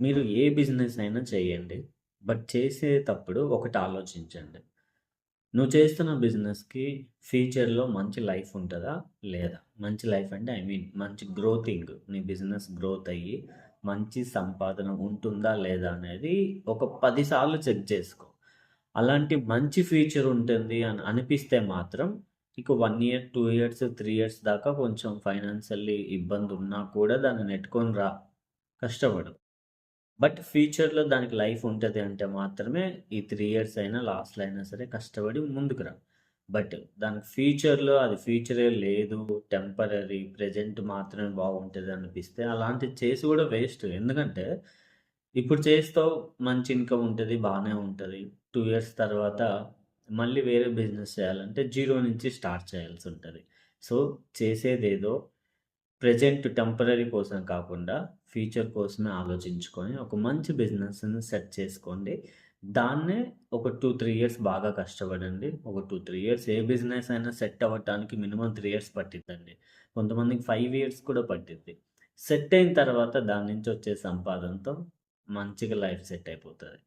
మీరు ఏ బిజినెస్ అయినా చేయండి. బట్ చేసేటప్పుడు ఒకటి ఆలోచించండి. నువ్వు చేస్తున్న బిజినెస్‌కి ఫ్యూచర్‌లో మంచి లైఫ్ ఉంటుందా లేదా? మంచి లైఫ్ అంటే ఐ మీన్ మంచి గ్రోతింగ్ నీ బిజినెస్ గ్రోత్ అయ్యి మంచి సంపాదన ఉంటుందా? లేదా? అనేది ఒక పదిసార్లు చెక్ చేసుకో. అలాంటి మంచి ఫ్యూచర్ ఉంటుంది అని అనిపిస్తే మాత్రం నీకు one year, two years, three years దాకా కొంచెం ఫైనాన్షియల్లీ ఇబ్బంది ఉన్నా కూడా దాన్ని నెట్టుకొని రా. కష్టపడు. బట్ ఫ్యూచర్‌లో దానికి లైఫ్ ఉంటుంది అంటే మాత్రమే ఈ త్రీ ఇయర్స్ అయినా లాస్ట్‌లో అయినా సరే కష్టపడి ముందుకు రా. బట్ దానికి ఫ్యూచర్‌లో అది ఫ్యూచరే లేదు. టెంపరరీ ప్రెజెంట్ మాత్రమే బాగుంటుంది అనిపిస్తే అలాంటివి చేసి కూడా వేస్ట్. ఎందుకంటే ఇప్పుడు చేస్తావు మంచి ఇన్‌కమ్ ఉంటుంది బాగానే ఉంటుంది టూ ఇయర్స్ తర్వాత మళ్ళీ వేరే బిజినెస్ చేయాలంటే జీరో నుంచి స్టార్ట్ చేయాల్సి ఉంటుంది సో, చేసేదేదో ప్రెజెంట్ టెంపరరీ కోసం కాకుండా ఫ్యూచర్ కోసమే ఆలోచించుకొని ఒక మంచి బిజినెస్‌ని సెట్ చేసుకోండి. దాన్నే ఒక 2, 3 ఇయర్స్ బాగా కష్టపడండి. ఒక 2, 3 ఇయర్స్ ఏ బిజినెస్ అయినా సెట్ అవ్వటానికి మినిమమ్ త్రీ ఇయర్స్ పట్టిద్దండి. కొంతమందికి ఫైవ్ ఇయర్స్ కూడా పట్టిద్ది. సెట్ అయిన తర్వాత దాని నుంచి వచ్చే సంపాదనతో మంచిగా లైఫ్ సెట్ అయిపోతుంది